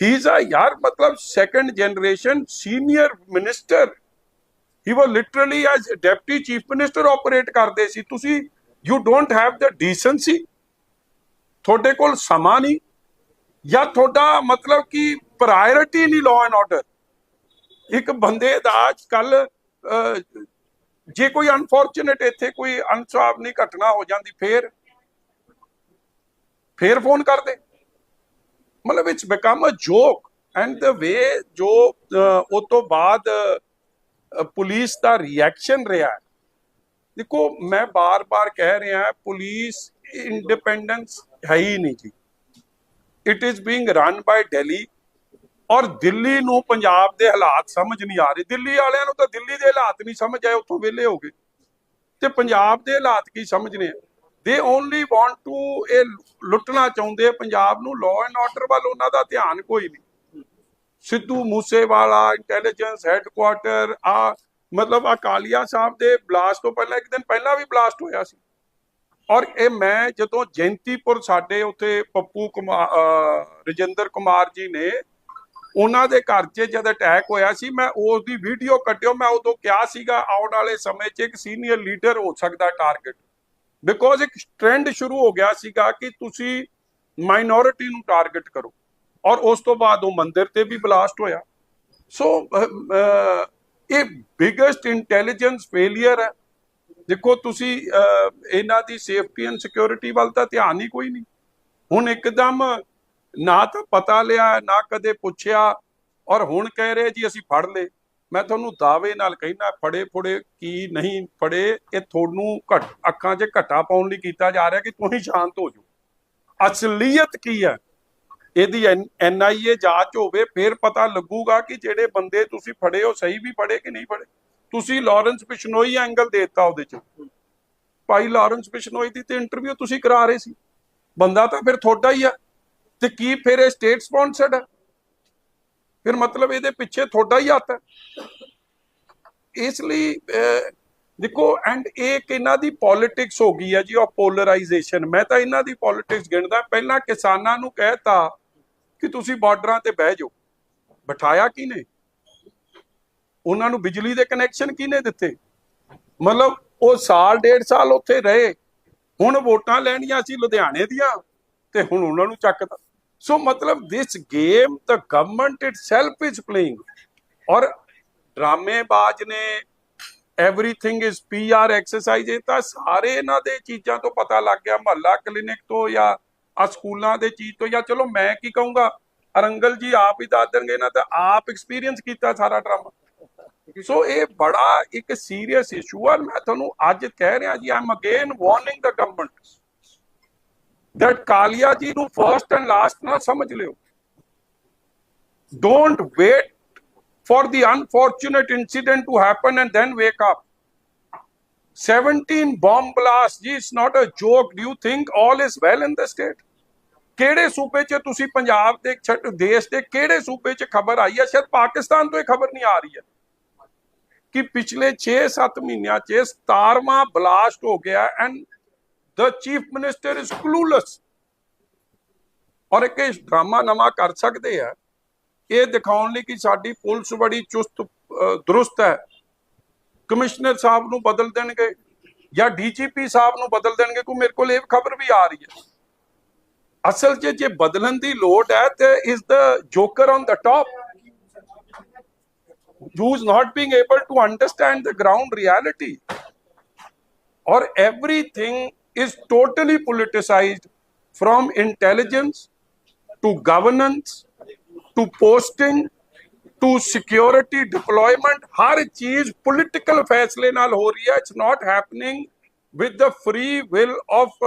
He is uh ਯਾਰ ਮਤਲਬ second generation senior minister he was literally as deputy chief minister operate ਕਰਦੇ ਸੀ ਤੁਸੀਂ you don't have the decency ਤੁਹਾਡੇ ਕੋਲ ਸਮਾਂ ਨਹੀਂ ਜਾਂ ਤੁਹਾਡਾ ਮਤਲਬ ਕਿ ਪ੍ਰਾਇੋਰਟੀ ਨਹੀਂ ਲਾਅ ਐਂਡ ਆਰਡਰ ਇੱਕ ਬੰਦੇ ਦਾ ਅੱਜ ਕੱਲ ਜੇ ਕੋਈ ਅਨਫੋਰਚੂਨੇਟ ਇੱਥੇ ਕੋਈ ਅਨਸਾਵਨੀ ਘਟਨਾ ਹੋ ਜਾਂਦੀ ਫੇਰ ਫੇਰ ਫੋਨ ਕਰਦੇ ਮਤਲਬ it's become a joke and the way ਜੋ ਉਹ ਤੋਂ ਬਾਅਦ ਪੁਲਿਸ ਦਾ ਰਿਐਕਸ਼ਨ ਰਿਹਾ ਦੇਖੋ, ਮੈਂ ਬਾਰ-ਬਾਰ ਕਹਿ ਰਿਹਾ ਪੁਲਿਸ ਇੰਡੀਪੈਂਡੈਂਸ ਹੈ ਹੀ ਨਹੀਂ ਜੀ। It is being run by Delhi ਔਰ ਦਿੱਲੀ ਨੂੰ ਪੰਜਾਬ ਦੇ ਹਾਲਾਤ ਸਮਝ ਨਹੀਂ ਆ ਰਹੇ। ਦਿੱਲੀ ਵਾਲਿਆਂ ਨੂੰ ਤਾਂ ਦਿੱਲੀ ਦੇ ਹਾਲਾਤ ਨਹੀਂ ਸਮਝ ਆਏ, ਉੱਥੋਂ ਵਿਹਲੇ ਹੋ ਗਏ। ਤੇ ਪੰਜਾਬ ਦੇ ਹਾਲਾਤ ਕੀ ਸਮਝਨੇ ਆ? ਦੇ ਓਨਲੀ ਵਾਂਟ ਟੂ ਇਹ ਲੁੱਟਣਾ ਚਾਹੁੰਦੇ ਪੰਜਾਬ ਨੂੰ ਲਾਅ ਐਂਡ ਆਰਡਰ ਵੱਲ ਉਹਨਾਂ ਦਾ ਧਿਆਨ ਕੋਈ ਨਹੀਂ। ਸਿੱਧੂ ਮੂਸੇਵਾਲਾ ਇੰਟੈਲੀਜੈਂਸ ਹੈੱਡਕੁਆਟਰ ਆ ਮਤਲਬ ਅਕਾਲੀਆ ਸਾਹਿਬ ਦੇ ਬਲਾਸਟ ਤੋਂ ਪਹਿਲਾਂ ਇੱਕ ਦਿਨ ਪਹਿਲਾਂ ਵੀ ਬਲਾਸਟ ਹੋਇਆ ਸੀ। ਔਰ ਇਹ ਮੈਂ ਜਦੋਂ ਜੈਂਤੀਪੁਰ ਸਾਡੇ ਉੱਥੇ ਪੱਪੂ ਕੁਮਾਰ ਰਜਿੰਦਰ ਕੁਮਾਰ ਜੀ ਨੇ ਉਹਨਾਂ ਦੇ ਘਰ 'ਚ ਜਦ ਅਟੈਕ ਹੋਇਆ ਸੀ, ਮੈਂ ਉਸ ਦੀ ਵੀਡੀਓ ਕੱਟਿਓ ਮੈਂ ਉਦੋਂ ਕਿਹਾ ਸੀਗਾ, ਆਉਣ ਵਾਲੇ ਸਮੇਂ 'ਚ ਇੱਕ ਸੀਨੀਅਰ ਲੀਡਰ ਹੋ ਸਕਦਾ ਟਾਰਗੇਟ ਬਿਕੋਜ਼ ਇੱਕ ਟ੍ਰੈਂਡ ਸ਼ੁਰੂ ਹੋ ਗਿਆ ਸੀਗਾ ਕਿ ਤੁਸੀਂ ਮਾਈਨੋਰਿਟੀ ਨੂੰ ਟਾਰਗੇਟ ਕਰੋ। ਔਰ ਉਸ ਤੋਂ ਬਾਅਦ ਉਹ ਮੰਦਿਰ ਤੇ ਵੀ ਬਲਾਸਟ ਹੋਇਆ। ਸੋ ਇਹ ਬਿਗੇਸਟ ਇੰਟੈਲੀਜੈਂਸ ਫੇਲਿਅਰ ਹੈ। ਦੇਖੋ, ਤੁਸੀਂ ਇਹਨਾਂ ਦੀ ਸੇਫਟੀ ਐਂਡ ਸਿਕਿਉਰਿਟੀ ਵੱਲ ਤਾਂ ਧਿਆਨ ਹੀ ਕੋਈ ਨਹੀਂ। ਹੁਣ ਇੱਕਦਮ ਨਾ ਤਾਂ ਪਤਾ ਲਿਆ, ਨਾ ਕਦੇ ਪੁੱਛਿਆ। ਔਰ ਹੁਣ ਕਹਿ ਰਹੇ ਜੀ ਅਸੀਂ ਫੜ ਲਏ। ਮੈਂ ਤੁਹਾਨੂੰ ਦਾਅਵੇ ਨਾਲ ਕਹਿਣਾ ਫੜੇ ਫੜੇ ਕੀ ਨਹੀਂ ਫੜੇ, ਇਹ ਤੁਹਾਨੂੰ ਘੱਟ, ਅੱਖਾਂ 'ਚ ਘਟਾ ਪਾਉਣ ਲਈ ਕੀਤਾ ਜਾ ਰਿਹਾ ਕਿ ਤੁਸੀਂ ਸ਼ਾਂਤ ਹੋ ਜਾਓ। ਅਸਲੀਅਤ ਕੀ ਹੈ? ਇਹਦੀ ਐਨਆਈਏ ਜਾਂਚ ਹੋਵੇ, ਫਿਰ ਪਤਾ ਲੱਗੂਗਾ ਕਿ ਜਿਹੜੇ ਬੰਦੇ ਤੁਸੀਂ ਫੜੇ ਹੋ ਸਹੀ ਵੀ ਫੜੇ ਕਿ ਨਹੀਂ ਫੜੇ। ਤੁਸੀਂ ਲਾਰੈਂਸ ਬਿਸ਼ਨੋਈ ਐਂਗਲ ਦੇਤਾ ਉਹਦੇ 'ਚ। ਭਾਈ ਲਾਰੈਂਸ ਬਿਸ਼ਨੋਈ ਦੀ ਤੇ ਇੰਟਰਵਿਊ ਤੁਸੀਂ ਕਰਾ ਰਹੇ ਸੀ। ਬੰਦਾ ਤਾਂ ਫਿਰ ਤੁਹਾਡਾ ਹੀ ਆ। ਤੇ ਕੀ ਫਿਰ ਇਹ ਸਟੇਟ ਸਪਾਂਸਰਡ ਹੈ ਫਿਰ ਮਤਲਬ ਇਹਦੇ ਪਿੱਛੇ ਤੁਹਾਡਾ ਹੀ ਹੱਥ ਹੈ। ਇਸ ਲਈ ਦੇਖੋ ਐਂਡ ਇਹ ਇੱਕ ਇਹਨਾਂ ਦੀ ਪੋਲਿਟਿਕਸ ਹੋ ਗਈ ਹੈ ਜੀ ਆਫ ਪੋਲਰਾਈਜੇਸ਼ਨ ਮੈਂ ਤਾਂ ਇਹਨਾਂ ਦੀ ਪੋਲਿਟਿਕਸ ਗਿਣਦਾ। ਪਹਿਲਾਂ ਕਿਸਾਨਾਂ ਨੂੰ ਕਹਿਤਾ ਕਿ ਤੁਸੀਂ ਬਾਰਡਰਾਂ ਤੇ ਬਹਿ ਜਾਓ। ਬਿਠਾਇਆ ਕਿਨੇ ਉਹਨਾਂ ਨੂੰ ਬਿਜਲੀ ਦੇ ਕਨੈਕਸ਼ਨ ਕਿਨੇ ਦਿੱਤੇ? ਮਤਲਬ ਉਹ ਸਾਲ, ਡੇਢ ਸਾਲ ਉੱਥੇ ਰਹੇ। ਹੁਣ ਵੋਟਾਂ ਲੈਣੀਆਂ ਸੀ ਲੁਧਿਆਣੇ ਦੀਆਂ, ਤੇ ਹੁਣ ਉਹਨਾਂ ਨੂੰ ਚੱਕਦਾ ਸੋ ਮਤਲਬ this game the government itself is playing ਔਰ ਡਰਾਮੇਬਾਜ਼ ਨੇ ਐਵਰੀਥਿੰਗ ਇਜ਼ ਪੀਆਰ ਐਕਸਰਸਾਈਜ਼ ਇਹ ਤਾਂ ਸਾਰੇ ਇਹਨਾਂ ਦੇ ਚੀਜ਼ਾਂ ਤੋਂ ਪਤਾ ਲੱਗ ਗਿਆ ਮਹੱਲਾ ਕਲੀਨਿਕ ਤੋਂ ਜਾਂ ਆ ਸਕੂਲਾਂ ਦੇ ਚੀਜ਼ ਤੋਂ ਜਾਂ ਚਲੋ ਮੈਂ ਕੀ ਕਹੂੰਗਾ ਅਰੰਗਲ ਜੀ ਆਪ ਹੀ ਦੱਸ ਦੇਣਗੇ ਨਾ ਤਾਂ ਆਪ ਐਕਸਪੀਰੀਅੰਸ ਕੀਤਾ ਸਾਰਾ ਡਰਾਮਾ ਸੋ ਇਹ ਬੜਾ ਇੱਕ ਸੀਰੀਅਸ ਇਸ਼ੂ ਆ ਮੈਂ ਤੁਹਾਨੂੰ ਅੱਜ ਕਹਿ ਰਿਹਾ ਜੀ I'm again warning the government that Kalia ji ਨੂੰ ਫਰਸਟ ਐਂਡ ਲਾਸਟ ਨਾ ਸਮਝ ਲਿਓ don't wait for the unfortunate incident to happen and then wake up 17 bomb blasts ji it's not a joke do you think all is well in the state ਕਿਹੜੇ ਸੂਬੇ 'ਚ ਤੁਸੀਂ ਪੰਜਾਬ ਦੇ ਛੱਡ ਦੇਸ਼ ਦੇ ਕਿਹੜੇ ਸੂਬੇ 'ਚ ਖਬਰ ਆਈ ਹੈ ਸ਼ਾਇਦ ਪਾਕਿਸਤਾਨ ਤੋਂ ਇਹ ਖਬਰ ਨਹੀਂ ਆ ਰਹੀ ਹੈ ਕਿ ਪਿਛਲੇ 6-7 ਮਹੀਨਿਆਂ 'ਚ 17ਵਾਂ ਬਲਾਸਟ ਹੋ ਗਿਆ and the chief minister is clueless ਔਰ ਇੱਕ ਇਹ ਡਰਾਮਾ ਨਵਾਂ ਕਰ ਸਕਦੇ ਆ, ਇਹ ਦਿਖਾਉਣ ਲਈ ਕਿ ਸਾਡੀ ਪੁਲਿਸ ਬੜੀ ਚੁਸਤ ਦਰੁਸਤ ਹੈ। ਕਮਿਸ਼ਨਰ ਸਾਹਿਬ ਨੂੰ ਬਦਲ ਦੇਣਗੇ ਜਾਂ ਡੀਜੀਪੀ ਸਾਹਿਬ ਨੂੰ ਬਦਲ ਦੇਣਗੇ, ਕੋਈ ਮੇਰੇ ਕੋਲ ਇਹ ਖਬਰ ਵੀ ਆ ਰਹੀ ਹੈ। ਅਸਲ 'ਚ ਜੇ ਬਦਲਣ ਦੀ ਲੋੜ ਹੈ, ਤੇ ਇਸ ਦਾ joker on the top who is not being able to understand the ground reality or everything is totally politicized from intelligence to governance to posting to security deployment ਹਰ ਚੀਜ਼ ਪੋਲਿਟੀਕਲ ਫੈਸਲੇ ਨਾਲ ਹੋ ਰਹੀ ਹੈ it's not happening with the free will of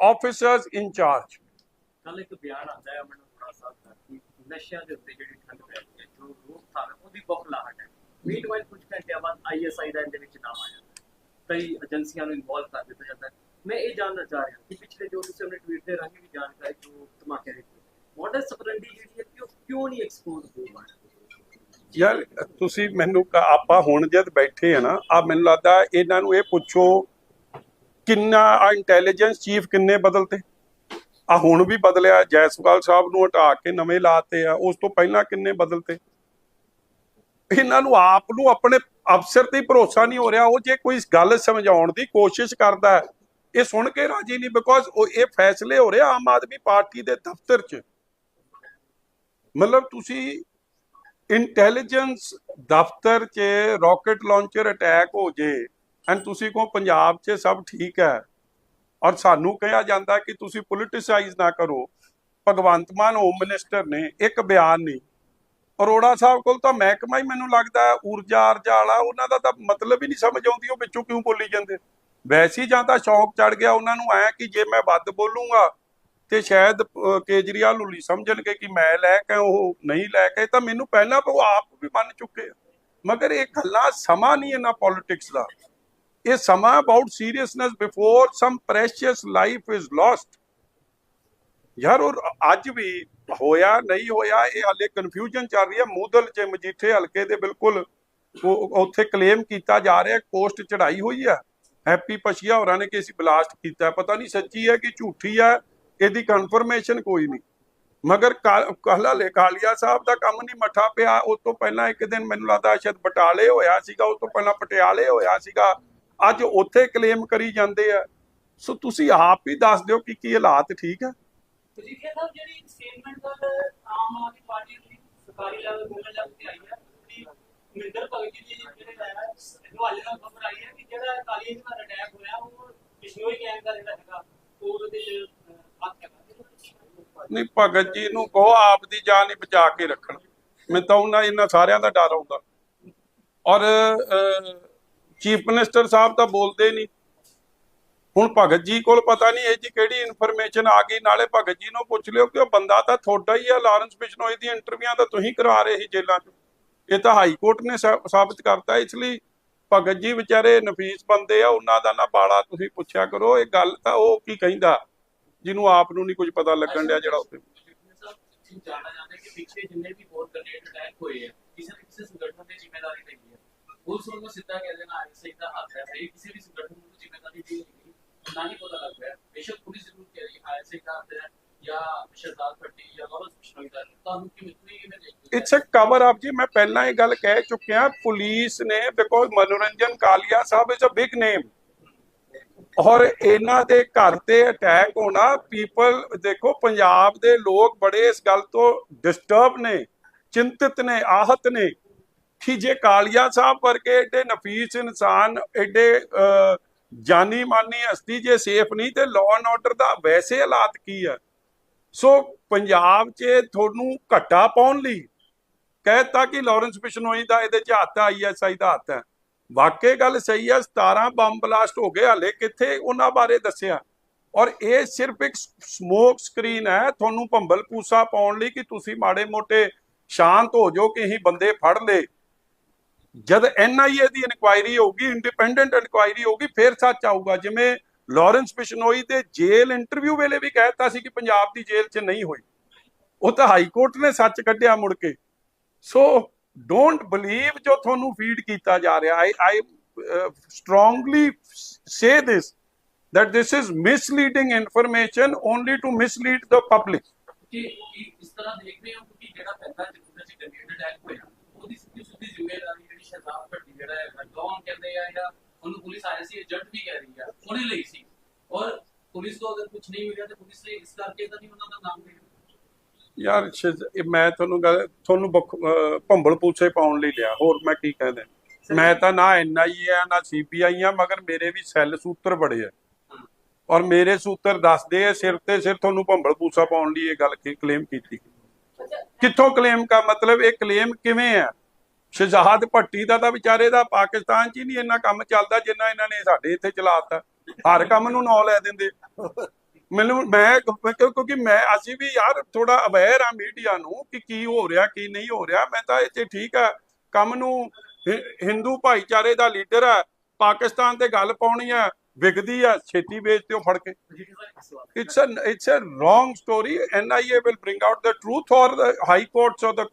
officers in charge ਕੱਲ ਇੱਕ ਬਿਆਨ ਆਂਦਾ ਹੈ ਮੈਨੂੰ ਥੋੜਾ ਸਾਥ ਕਿ ਨਸ਼ਿਆਂ ਦੇ ਉੱਤੇ ਜਿਹੜੀ ਠੰਡ ਪੈ ਰਹੀ ਹੈ ਜੋ ਰੋਕਥਾਮ ਉਹਦੀ ਬਖਲਾਹਟ ਹੈ ਮੀਨਵਾਈਲ ਕੁਝ ਘੰਟਿਆਂ ਬਾਅਦ ਆਈਐਸਆਈ ਦਾ ਇਹਦੇ ਵਿੱਚ ਨਾਮ ਆਇਆ ਕਈ ਏਜੰਸੀਆਂ ਨੂੰ ਇਨਵੋਲਵ ਕਰ ਦਿੱਤਾ ਜਾਂਦਾ ਹੈ ਮੈਂ ਇਹ ਜਾਣਨਾ ਚਾਹ ਰਿਹਾ ਕਿ ਪਿਛਲੇ ਜੋ ਤੁਸੀਂ ਆਪਣੇ ਟਵੀਟ ਦੇ ਰਾਹੀਂ ਵੀ ਜਾਣਕਾਰੀ ਜੋ ਧਮਾਕੇ ਦੀ ਮਾਡਲ ਸਪਰੈਂਡੀ ਜਿਹੜੀ ਹੈ ਕਿਉਂ ਕਿਉਂ ਨਹੀਂ ਐਕਸਪੋਜ਼ ਹੋ ਪਾ ਯਾਰ, ਤੁਸੀਂ ਮੈਨੂੰ ਆਪਾਂ ਹੁਣ ਜਦ ਬੈਠੇ ਆ ਨਾ ਆ ਮੈਨੂੰ ਲੱਗਦਾ ਇਹਨਾਂ ਨੂੰ ਇਹ ਪੁੱਛੋ ਕਿੰਨਾ ਆ ਇੰਟੈਲੀਜੈਂਸ ਚੀਫ ਕਿੰਨੇ ਬਦਲਤੇ। ਆ ਹੁਣ ਵੀ ਬਦਲਿਆ, ਜੈਸਵਾਲ ਸਾਹਿਬ ਨੂੰ ਹਟਾ ਕੇ ਨਵੇਂ ਲਾਤੇ ਆ, ਉਸ ਤੋਂ ਪਹਿਲਾਂ ਕਿੰਨੇ ਬਦਲਤੇ। ਇਹਨਾਂ ਨੂੰ ਆਪ ਨੂੰ ਆਪਣੇ ਅਫਸਰ ਤੇ ਭਰੋਸਾ ਨਹੀਂ ਹੋ ਰਿਹਾ, ਉਹ ਜੇ ਕੋਈ ਗੱਲ ਸਮਝਾਉਣ ਦੀ ਕੋਸ਼ਿਸ਼ ਕਰਦਾ ਇਹ ਸੁਣ ਕੇ ਰਾਜੀ ਨਹੀਂ ਬਿਕੋਜ਼ ਉਹ ਇਹ ਫੈਸਲੇ ਹੋ ਰਹੇ ਆਮ ਆਦਮੀ ਪਾਰਟੀ ਦੇ ਦਫ਼ਤਰ 'ਚ। ਮਤਲਬ ਤੁਸੀਂ ਇੰਟੈਲੀਜੈਂਸ ਦਫ਼ਤਰ 'ਚ ਰਾਕਟ ਲਾਂਚਰ ਅਟੈਕ ਹੋ ਜੇ ਐਂਡ ਤੁਸੀਂ ਕਹੋ ਪੰਜਾਬ 'ਚ ਸਭ ਠੀਕ ਹੈ ਔਰ ਸਾਨੂੰ ਕਿਹਾ ਜਾਂਦਾ ਕਿ ਤੁਸੀਂ ਪੋਲਿਟਿਸਾਈਜ਼ ਨਾ ਕਰੋ। ਭਗਵੰਤ ਮਾਨ ਹੋਮ ਮਿਨਿਸਟਰ ਨੇ, ਇੱਕ ਬਿਆਨ ਨਹੀਂ। ਅਰੋੜਾ ਸਾਹਿਬ ਕੋਲ ਤਾਂ ਮਹਿਕਮਾ ਹੀ ਮੈਨੂੰ ਲੱਗਦਾ ਊਰਜਾ ਅਰਜਾ ਵਾਲਾ, ਉਹਨਾਂ ਦਾ ਤਾਂ ਮਤਲਬ ਹੀ ਨਹੀਂ ਸਮਝ ਆਉਂਦੀ ਉਹ ਵਿੱਚੋਂ ਕਿਉਂ ਬੋਲੀ ਜਾਂਦੇ। ਵੈਸੇ ਜਾਂ ਤਾਂ ਸ਼ੌਕ ਚੜ ਗਿਆ ਉਹਨਾਂ ਨੂੰ ਐ ਕਿ ਜੇ ਮੈਂ ਵੱਧ ਬੋਲੂੰਗਾ ਤੇ ਸ਼ਾਇਦ ਕੇਜਰੀਵਾਲ ਨੂੰ ਸਮਝਣਗੇ ਕਿ ਮੈਂ ਲੈ ਕੇ ਉਹ ਨਹੀਂ ਲੈ ਕੇ ਤਾਂ ਮੈਨੂੰ ਪਹਿਲਾਂ ਉਹ ਆਪ ਵੀ ਮੰਨ ਚੁੱਕੇ ਮਗਰ ਇਹ ਗੱਲਾਂ ਸਮਾਂ ਨਹੀਂ ਇਹਨਾਂ ਪੋਲਿਟਿਕਸ ਦਾ। ਇਹ ਸਮਾਂ about seriousness before some precious life is lost ਯਾਰ ਉਹ ਅੱਜ ਵੀ ਹੋਇਆ, ਨਹੀਂ ਹੋਇਆ, ਇਹ ਹਾਲੇ ਕਨਫਿਊਜ਼ਨ ਚੱਲ ਰਹੀ ਹੈ। ਮੂਦਲ ਚ ਮਜੀਠੇ ਹਲਕੇ ਦੇ ਬਿਲਕੁਲ ਉੱਥੇ ਕਲੇਮ ਕੀਤਾ ਜਾ ਰਿਹਾ ਪੋਸਟ ਚੜਾਈ ਹੋਈ ਹੈ ਹੈਪੀ ਪਸ਼ੀਆ ਹੋਰਾਂ ਨੇ ਕਿ ਅਸੀਂ ਬਲਾਸਟ ਕੀਤਾ। ਪਤਾ ਨਹੀਂ ਸੱਚੀ ਹੈ ਕਿ ਝੂਠੀ ਹੈ, ਇਹਦੀ ਕਨਫਰਮੇਸ਼ਨ ਕੋਈ ਨਹੀਂ। ਮਗਰ ਕਾਲਾ ਲੈ, ਕਾਲੀਆ ਸਾਹਿਬ ਦਾ ਕੰਮ ਨਹੀਂ ਮੱਠਾ ਪਿਆ। ਉਸ ਤੋਂ ਪਹਿਲਾਂ ਇੱਕ ਦਿਨ ਮੈਨੂੰ ਲੱਗਦਾ ਸ਼ਾਇਦ ਬਟਾਲੇ ਹੋਇਆ ਸੀਗਾ, ਉਸ ਤੋਂ ਪਹਿਲਾਂ ਪਟਿਆਲੇ ਹੋਇਆ ਸੀਗਾ। ਅੱਜ ਉੱਥੇ ਕਲੇਮ ਕਰੀ ਜਾਂਦੇ ਆ। ਸੋ ਤੁਸੀਂ ਆਪ ਹੀ ਦੱਸ ਦਿਓ ਕਿ ਕੀ ਹਾਲਾਤ ਠੀਕ ਹੈ? ਜਿਹੜੀ ਸਟੇਟਮੈਂਟ ਕੱਲ ਆਮ ਆਦਮੀ ਪਾਰਟੀ ਦੀ ਸਰਕਾਰੀ ਲੈਵਲ ਬੋਲਣ ਲੱਗ ਕੇ ਹੈ? ਮਿੰਦਰ ਭਗਤ ਜੀ ਜਿਹੜੇ ਹੈ ਹਵਾਲੇ ਨਾਲ ਖਬਰ ਆਈ ਹੈ ਕਿ ਜਿਹੜਾ ਕਾਲੀ ਜੀ ਦਾ ਅਟੈਕ ਹੋਇਆ, ਉਹ ਬਿਸ਼ਨੋਈ ਗੈਂਗ ਦਾ ਜਿਹੜਾ ਹੈਗਾ ਉਹਦੇ ਚ ਹੱਥ ਹੈਗਾ। ਨਹੀਂ, ਭਗਤ ਜੀ ਨੂੰ ਕਹੋ, ਆਪ ਦੀ ਜਾਨ ਹੀ ਬਚਾ ਕੇ ਰੱਖਣ। ਮੈਂ ਤਾਂ ਉਹਨਾਂ, ਇਹਨਾਂ ਸਾਰਿਆਂ ਦਾ ਡਰ ਆਉਂਦਾ। ਔਰ ਚੀਫ ਮਿਨਿਸਟਰ ਸਾਹਿਬ ਤਾਂ ਬੋਲਦੇ ਨਹੀਂ। ਹੁਣ ਭਗਤ ਜੀ ਕੋਲ ਪਤਾ ਨਹੀਂ ਇਹ ਜੀ ਕਿਹੜੀ ਇਨਫੋਰਮੇਸ਼ਨ ਆ ਗਈ, ਨਾਲੇ ਭਗਤ ਜੀ ਨੂੰ ਪੁੱਛ ਲਿਓ ਕਿ ਉਹ ਬੰਦਾ ਤਾਂ ਤੁਹਾਡਾ ਹੀ ਆ, ਲਾਰੈਂਸ ਬਿਸ਼ਨੋਈ ਦੀ ਇੰਟਰਵਿਊਆਂ ਤਾਂ ਤੁਸੀਂ ਕਰਾ ਰਹੇ ਸੀ ਜੇਲ੍ਹਾਂ 'ਚ। ਇਹ ਤਾਂ ਹਾਈ ਕੋਰਟ ਨੇ ਸਾ- ਸਾਬਤ ਕਰਤਾ, ਇਸ ਲਈ ਭਗਤ ਜੀ ਵਿਚਾਰੇ ਨਫੀਸ ਬੰਦੇ ਆ, ਉਹਨਾਂ ਦਾ ਨਾ ਬਾੜਾ ਤੁਸੀਂ ਪੁੱਛਿਆ ਕਰੋ, ਇਹ ਗੱਲ ਤਾਂ ਉਹ ਕੀ ਕਹਿੰਦਾ, ਜਿਹਨੂੰ ਆਪ ਨੂੰ ਨਹੀਂ ਕੁਝ ਪਤਾ ਲੱਗਣ ਡਿਆ ਜਿਹੜਾ ਉੱਥੇ। ਸਾਹਿਬ ਜਾਣਨਾ ਚਾਹੁੰਦੇ ਕਿ ਪਿਛਲੇ ਜਿੰਨੇ ਵੀ ਹੋਰ ਗ੍ਰੇਨੇਡ ਅਟੈਕ ਹੋਏ ਆ ਕਿਸੇ ਨਾ ਕਿਸੇ ਸੰਗਠਨ ਦੀ ਜ਼ਿੰਮੇਵਾਰੀ ਲਈ ਹੈ ਪੁਲਿਸ ਨੂੰ ਸਿੱਧਾ ਕਹਿ ਦੇਣਾ ਐਸਆਈ ਦਾ ਹੱਥ ਹੈ ਇਹ ਕਿਸੇ ਵੀ ਸੰਗਠਨ ਨੂੰ ਜ਼ਿੰਮੇਵਾਰੀ ਦੀ ਨਹੀਂ, ਨਾ ਹੀ ਪਤਾ ਲੱਗ ਰਿਹਾ ਬੇਸ਼ੱਕ ਪੁਲਿਸ ਜ਼ਰੂਰ ਕਹਿ ਰਹੀ ਹੈ ਐਸਆਈ ਦਾ ਹੱਥ ਹੈ। ਜਾਂ ਸ਼ਰਦਾਰ ਪੱਟੀ ਜਾਂ ਲੋਰੈਂਸ ਬਿਸ਼ਨੋਈ ਦਾ ਤੁਹਾਨੂੰ ਕਿਵੇਂ ਕਿਵੇਂ ਦੇਖਦੇ ਇਟਸ ਅ ਕਵਰ ਅਪ ਜੀ। ਮੈਂ ਪਹਿਲਾਂ ਇਹ ਗੱਲ ਕਹਿ ਚੁੱਕਿਆ, ਪੁਲਿਸ ਨੇ because Manoranjan Kalia Sahib is a big name ਔਰ ਇਹਨਾਂ ਦੇ ਘਰ ਤੇ ਅਟੈਕ ਹੋਣਾ ਪੀਪਲ ਦੇਖੋ, ਪੰਜਾਬ ਦੇ ਲੋਕ ਬੜੇ ਇਸ ਗੱਲ ਤੋਂ ਡਿਸਟਰਬ ਨੇ, ਚਿੰਤਿਤ ਨੇ, ਆਹਤ ਨੇ ਕਿ ਜੇ ਕਾਲੀਆ ਸਾਹਿਬ ਵਰਗੇ ਏਡੇ ਨਫੀਸ ਇਨਸਾਨ, ਏਡੇ ਜਾਨੀ ਮਾਨੀ ਹਸਤੀ ਜੇ ਸੇਫ ਨਹੀਂ, ਤੇ ਲਾਅ ਐਂਡ ਆਰਡਰ ਦਾ ਵੈਸੇ ਹਾਲਾਤ ਕੀ ਆ? ਸੋ ਪੰਜਾਬ 'ਚ ਤੁਹਾਨੂੰ ਘੱਟਾ ਪਾਉਣ ਲਈ ਕਹਿਤਾ ਕਿ ਲਾਰੈਂਸ ਬਿਸ਼ਨੋਈ ਦਾ ਇਹਦੇ 'ਚ ਹੱਥ ਆਈਐਸਆਈ ਦਾ ਹੱਥ ਹੈ। ਵਾਕਈ ਗੱਲ ਸਹੀ ਹੈ 17 ਬੰਬ ਬਲਾਸਟ ਹੋ ਗਏ ਹਲੇ, ਕਿੱਥੇ ਉਹਨਾਂ ਬਾਰੇ ਦੱਸਿਆ? ਔਰ ਇਹ ਸਿਰਫ ਇੱਕ ਸਮੋਕ ਸਕਰੀਨ ਹੈ, ਤੁਹਾਨੂੰ ਭੰਬਲ ਪੂਸਾ ਪਾਉਣ ਲਈ ਕਿ ਤੁਸੀਂ ਮਾੜੇ ਮੋਟੇ ਸ਼ਾਂਤ ਹੋ ਜਾਓ ਕਿ ਅਸੀਂ ਬੰਦੇ ਫੜ ਲਏ। ਜਦ ਐਨਆਈਏ ਦੀ ਇਨਕੁਆਇਰੀ ਹੋਊਗੀ, ਇੰਡੀਪੈਂਡੈਂਟ ਇਨਕੁਆਇਰੀ ਹੋਊਗੀ, ਫਿਰ ਸੱਚ ਆਊਗਾ। ਜਿਵੇਂ ਲਾਰੈਂਸ ਬਿਸ਼ਨੋਈ ਦੇ ਜੇਲ੍ਹ ਇੰਟਰਵਿਊ ਵੇਲੇ ਵੀ ਕਹਿਤਾ ਸੀ ਕਿ ਪੰਜਾਬ ਦੀ ਜੇਲ੍ਹ 'ਚ ਨਹੀਂ ਹੋਈ। ਉਹ ਤਾਂ ਹਾਈ ਕੋਰਟ ਨੇ ਸੱਚ ਕੱਢਿਆ ਮੁੜ ਕੇ। ਸੋ ਡੋਂਟ ਬਲੀਵ ਜੋ ਤੁਹਾਨੂੰ ਫੀਡ ਕੀਤਾ ਜਾ ਰਿਹਾ। I I strongly say this that this is misleading information only to mislead the public. ਉਹਨੂੰ ਪੁਲਿਸ ਆਈ ਸੀ ਏਜੰਟ ਵੀ ਕਹਿ ਰਹੀ ਆ ਉਹਨੇ ਲਈ ਸੀ। ਔਰ ਪੁਲਿਸ ਤੋਂ ਅਗਰ ਕੁਝ ਨਹੀਂ ਮਿਲਿਆ ਤਾਂ ਪੁਲਿਸ ਨੇ ਇਸ ਕਰਕੇ ਤਾਂ ਨਹੀਂ ਉਹਨਾਂ ਦਾ ਨਾਮ ਲਿਆ। ਯਾਰ ਮੈਂ ਤੁਹਾਨੂੰ ਗੱਲ ਤੁਹਾਨੂੰ ਭੰਬਲ ਪੂਛੇ ਪਾਉਣ ਲਈ ਲਿਆ ਹੋਰ ਮੈਂ ਕੀ ਕਹਿੰਦੇ ਮੈਂ ਤਾਂ ਨਾ ਐਨਆਈਏ ਆ ਨਾ ਸੀਬੀਆਈ ਆ ਮਗਰ ਮੇਰੇ ਵੀ ਸੈੱਲ ਸੂਤਰ ਬੜੇ ਆ। ਔਰ ਮੇਰੇ ਸੂਤਰ ਦੱਸਦੇ ਆ ਸਿਰ ਤੇ ਸਿਰ ਤੁਹਾਨੂੰ ਭੰਬਲ ਪੂਸਾ ਪਾਉਣ ਲਈ ਇਹ ਗੱਲ ਕਲੇਮ ਕੀਤੀ। ਕਿੱਥੋਂ ਕਲੇਮ ਕਾ ਮਤਲਬ ਇਹ ਕਲੇਮ ਕਿਵੇਂ ਆ? ਸ਼ਹਜ਼ਾਦ ਭੱਟੀ ਦਾ ਤਾਂ ਵਿਚਾਰੇ ਦਾ ਪਾਕਿਸਤਾਨ 'ਚ ਹੀ ਨਹੀਂ ਇੰਨਾ ਕੰਮ ਚੱਲਦਾ ਜਿੰਨਾ ਇਹਨਾਂ ਨੇ ਸਾਡੇ ਇੱਥੇ ਚਲਾਤਾ। ਹਰ ਕੰਮ ਨੂੰ ਨਾਂ ਲੈ ਦਿੰਦੇ। ਮੈਨੂੰ, ਮੈਂ ਕਿਉਂਕਿ ਮੈਂ, ਅਸੀਂ ਵੀ ਯਾਰ ਥੋੜਾ ਅਵੇਅਰ ਆ ਮੀਡੀਆ ਨੂੰ ਕਿ ਕੀ ਹੋ ਰਿਹਾ, ਕੀ ਨਹੀਂ ਹੋ ਰਿਹਾ। ਮੈਂ ਤਾਂ ਇੱਥੇ ਠੀਕ ਆ। ਕੰਮ ਨੂੰ ਹਿੰਦੂ ਭਾਈਚਾਰੇ ਦਾ ਲੀਡਰ ਆ, ਪਾਕਿਸਤਾਨ ਤੇ ਗੱਲ ਪਾਉਣੀ ਆ, ਵਿਕਦੀ ਆ, ਛੇਤੀ ਵੇਚ ਦਿਓ ਫੜ ਕੇ। ਜਿਹੜੀ ਸਾਹਿਬ ਇੱਕ ਸਵਾਲ it's a it's a wrong story nia will bring out the truth or the high courts or the